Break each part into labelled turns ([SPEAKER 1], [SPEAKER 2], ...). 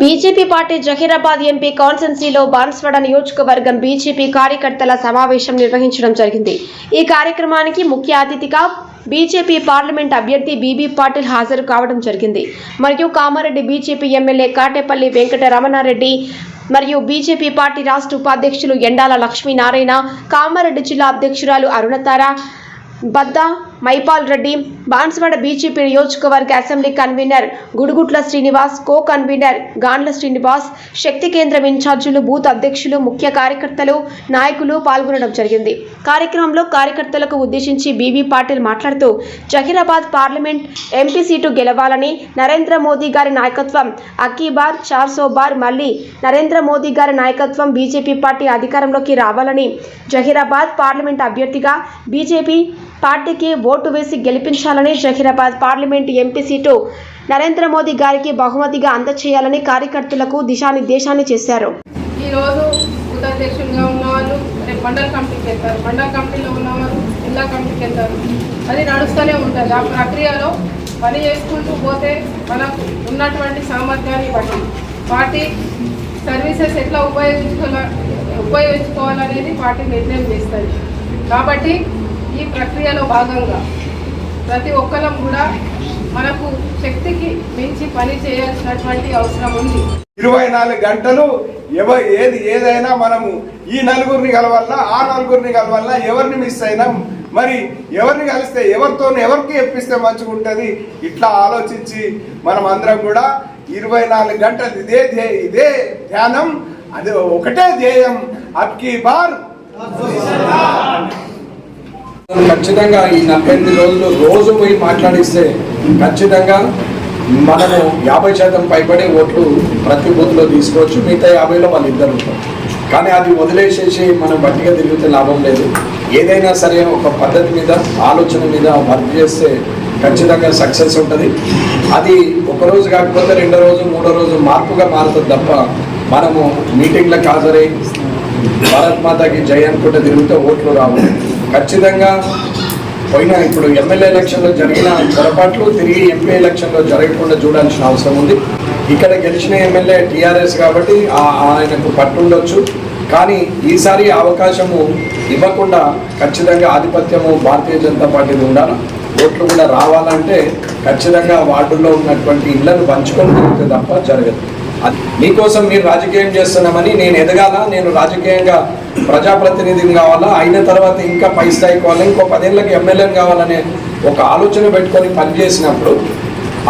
[SPEAKER 1] BJP party Zaheerabad MP కాన్సెన్సీలో బాన్స్వాడ నియోజకవర్గం BJP కార్యకర్తల సమావేశం నిర్వహించడం జరిగింది. ఈ కార్యక్రమానికి ముఖ్య అతిథిగా బీజేపీ పార్లమెంట్ అభ్యర్థి బీబీ పాటిల్ హాజరు కావడం జరిగింది. మరియు కామారెడ్డి బీజేపీ ఎమ్మెల్యే కాటేపల్లి వెంకట రమణారెడ్డి మరియు బీజేపీ పార్టీ రాష్ట్ర ఉపాధ్యక్షులు ఎండాల లక్ష్మీనారాయణ కామారెడ్డి జిల్లా అధ్యక్షురాలు అరుణతార బద్ద మైపాల్ రెడ్డి బాన్స్వాడ బీజేపీ నియోజకవర్గ assembly convener Gudugutla Srinivas co convener Gandla Srinivas శక్తి కేంద్రం ఇన్ఛార్జీలు బూత్ అధ్యక్షులు ముఖ్య కార్యకర్తలు నాయకులు పాల్గొనడం జరిగింది. కార్యక్రమంలో కార్యకర్తలకు ఉద్దేశించి బీబీ పాటిల్ మాట్లాడుతూ జహీరాబాద్ పార్లమెంట్ ఎంపీ సీటు గెలవాలని నరేంద్ర మోదీ గారి నాయకత్వం అక్కీబార్ చార్సోబార్ బార్ మళ్ళీ నరేంద్ర మోదీ గారి నాయకత్వం బీజేపీ పార్టీ అధికారంలోకి రావాలని జహీరాబాద్ పార్లమెంట్ అభ్యర్థిగా బీజేపీ పార్టీకి ఓటు వేసి గెలిపించాలని Zaheerabad parliament MP seat Narendra Modi గారికి బహుమతిగా అందచేయాలని కార్యకర్తలకు దిశానిర్దేశాన్ని చేశారు.
[SPEAKER 2] ఈరోజు ఉపాధ్యక్షులుగా ఉన్నవాళ్ళు రేపు మండల కమిటీకి వెళ్తారు. మండల కమిటీలో ఉన్నవారు జిల్లా కమిటీకి వెళ్తారు. అది నడుస్తూనే ఉంటుంది. ఆ ప్రక్రియలో పని చేసుకుంటూ పోతే మనకు ఉన్నటువంటి సామర్థ్యాన్ని బట్టి వాటి సర్వీసెస్ ఎట్లా ఉపయోగించుకోవాలి ఉపయోగించుకోవాలనేది పార్టీ నిర్ణయం చేస్తుంది. కాబట్టి ఈ ప్రక్రియలో భాగంగా ప్రతి ఒక్కరం కూడా మనకు శక్తికి మించి పని చేయాల్సినటువంటి అవసరం ఉంది.
[SPEAKER 3] ఇరవై నాలుగు గంటలు ఎవ ఏది ఏదైనా మనము ఈ నలుగురిని కలవాలన్నా ఆ నలుగురిని కలవాలన్నా ఎవరిని మిస్ అయినా? మరి ఎవరిని కలిస్తే ఎవరితో ఎవరికి ఎప్పిస్తే మంచిగా ఉంటుంది? ఇట్లా ఆలోచించి మనం అందరం కూడా ఇరవై నాలుగు గంటలు ఇదే ఇదే ధ్యానం అది ఒకటే ధ్యేయం. అబ్కి బార్.
[SPEAKER 4] ఖచ్చితంగా ఈ నలభై ఎనిమిది రోజులు రోజు పోయి మాట్లాడిస్తే ఖచ్చితంగా మనము యాభై శాతం పైబడే ఓట్లు ప్రతి బూత్లో తీసుకోవచ్చు మిగతా యాభైలో మన ఇద్దరు ఉంటారు. కానీ అది వదిలేసేసి మనం బట్టిగా తిరిగితే లాభం లేదు. ఏదైనా సరే ఒక పద్ధతి మీద ఆలోచన మీద వర్క్ చేస్తే ఖచ్చితంగా సక్సెస్ ఉంటుంది. అది ఒక రోజు కాకపోతే రెండో రోజు మూడో రోజు మార్పుగా మారుతుంది తప్ప మనము మీటింగ్లకు హాజరై భారత్ మాతాకి జై అనుకుంటే తిరిగితే ఓట్లు రావు. ఖచ్చితంగా పోయిన ఇప్పుడు ఎమ్మెల్యే ఎలక్షన్లో జరిగిన పొరపాట్లు తిరిగి ఎంపీ ఎలక్షన్లో జరగకుండా చూడాల్సిన అవసరం ఉంది. ఇక్కడ గెలిచిన ఎమ్మెల్యే టీఆర్ఎస్ కాబట్టి ఆ- ఆయనకు పట్టుండొచ్చు. కానీ ఈసారి అవకాశము ఇవ్వకుండా ఖచ్చితంగా ఆధిపత్యము భారతీయ జనతా పార్టీది ఉండాలి. ఓట్లు కూడా రావాలంటే ఖచ్చితంగా వార్డుల్లో ఉన్నటువంటి ఇళ్ళను పంచుకొని తిరిగితే తప్ప జరగదు. మీకోసం మీరు రాజకీయం చేస్తున్నామని నేను ఎదగాల? నేను రాజకీయంగా ప్రజాప్రతినిధిని కావాలా? అయిన తర్వాత ఇంకా పై స్థాయికి కావాలా? ఇంకో పదేళ్ళకి ఎమ్మెల్యేని కావాలనే ఒక ఆలోచన పెట్టుకొని పనిచేసినప్పుడు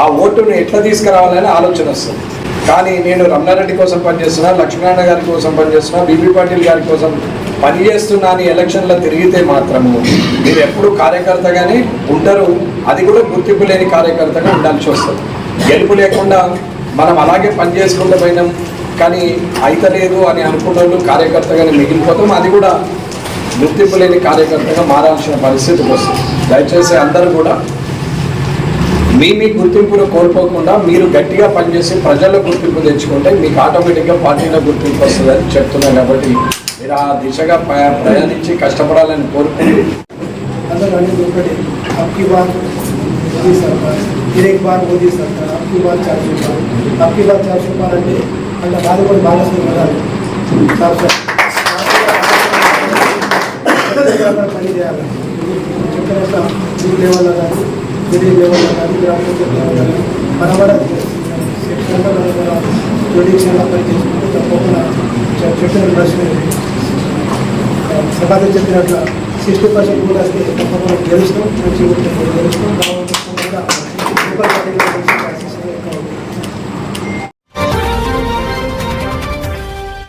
[SPEAKER 4] ఆ ఓటును ఎట్లా తీసుకురావాలనే ఆలోచన వస్తుంది. కానీ నేను రమణారెడ్డి కోసం పనిచేస్తున్నా లక్ష్మీనారాయణ గారి కోసం పనిచేస్తున్నా బీబీ పాటిల్ గారి కోసం పనిచేస్తున్నా అని ఎలక్షన్లో తిరిగితే మాత్రము మీరు ఎప్పుడు కార్యకర్తగానే ఉంటారు అది కూడా గుర్తింపు లేని కార్యకర్తగా ఉండాల్సి వస్తుంది. గెలుపు లేకుండా మనం అలాగే పని చేసుకుంటూ పోయినాం. కానీ అయితలేదు అని అనుకున్న కార్యకర్తగా కార్యకర్తగానే మిగిలిపోతాం. అది కూడా గుర్తింపు లేని కార్యకర్తగా మారాల్సిన పరిస్థితికి వస్తుంది. దయచేసి అందరూ కూడా మీ మీ గుర్తింపును కోల్పోకుండా మీరు గట్టిగా పనిచేసి ప్రజల్లో గుర్తింపు తెచ్చుకుంటే మీకు ఆటోమేటిక్గా పార్టీలో గుర్తింపు వస్తుందని చెప్తున్నాను కాబట్టి మీరు ఆ దిశగా ప్ర- ప్రయాణించి కష్టపడాలని కోరుకుంటూ
[SPEAKER 5] अंदर रहने को पड़े अब की बार मोदी सरकार फिर एक बार मोदी सरकार अब की बार चार सौ पार अब की बार चार सौ पार అంటే అంటే బాధ కూడా బాగా వస్తుంది చార్ సో పని చేయాలి చెప్పినట్ల బూత్ లెవెల్లో కానీ విలేజ్ లెవెల్లో కానీ గ్రామ పంచాయతీ లెవెల్లో కానీ మనవడ సెక్షన్లో మన జ్యుడిషియల్లో పని చేసుకుంటూ తప్పకుండా చె- చెప్పిన ప్రశ్న సభలో చెప్పినట్లు సిక్స్టీ పర్సెంట్ కూడా వస్తే తప్పకుండా గెలుస్తాం మంచి ఓట్లు గెలుస్తాం